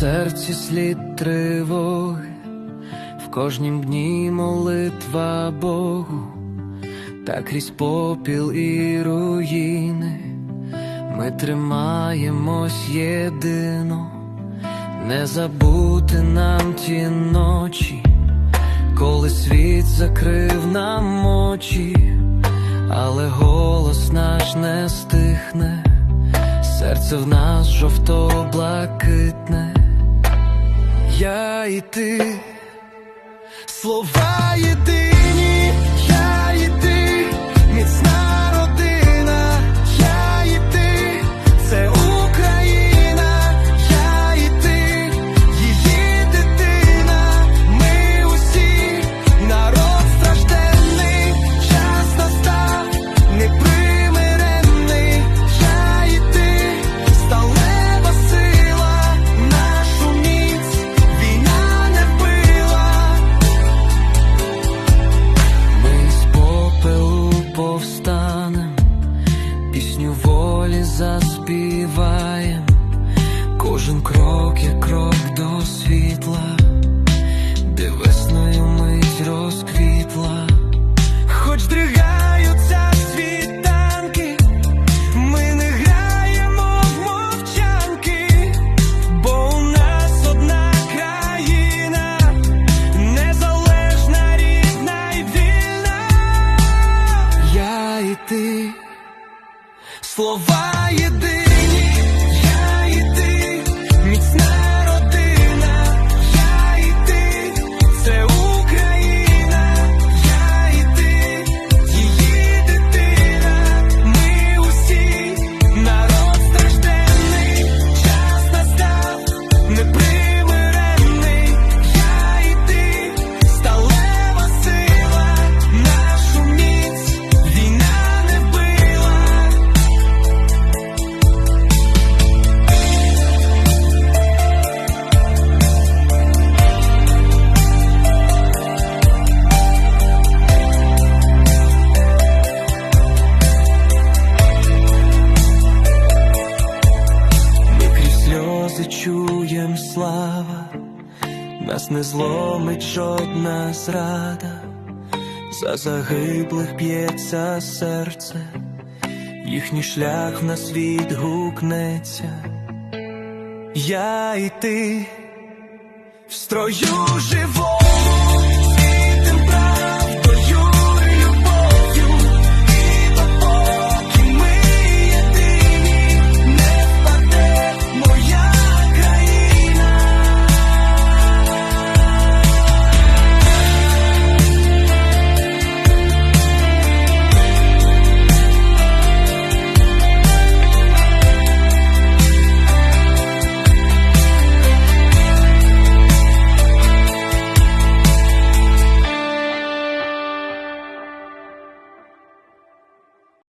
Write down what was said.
серці слід тривоги, в кожнім дні молитва Богу, та крізь попіл і руїни, ми тримаємось єдино, не забути нам ті ночі, коли світ закрив нам очі, але голос наш не стихне. Серце в нас жовто-блакитне, я і ти, слова єдині, волі заспіваєм, кожен крок є крок до світла, де весною мить розквітла. Хоч дригаються світанки, ми не граємо в мовчанки, бо у нас одна країна, незалежна, рідна й вільна. Я і ти, слова єдині, слава, нас не зломить жодна зрада, за загиблих б'ється серце, їхній шлях в нас відгукнеться. Я і ти в строю живого.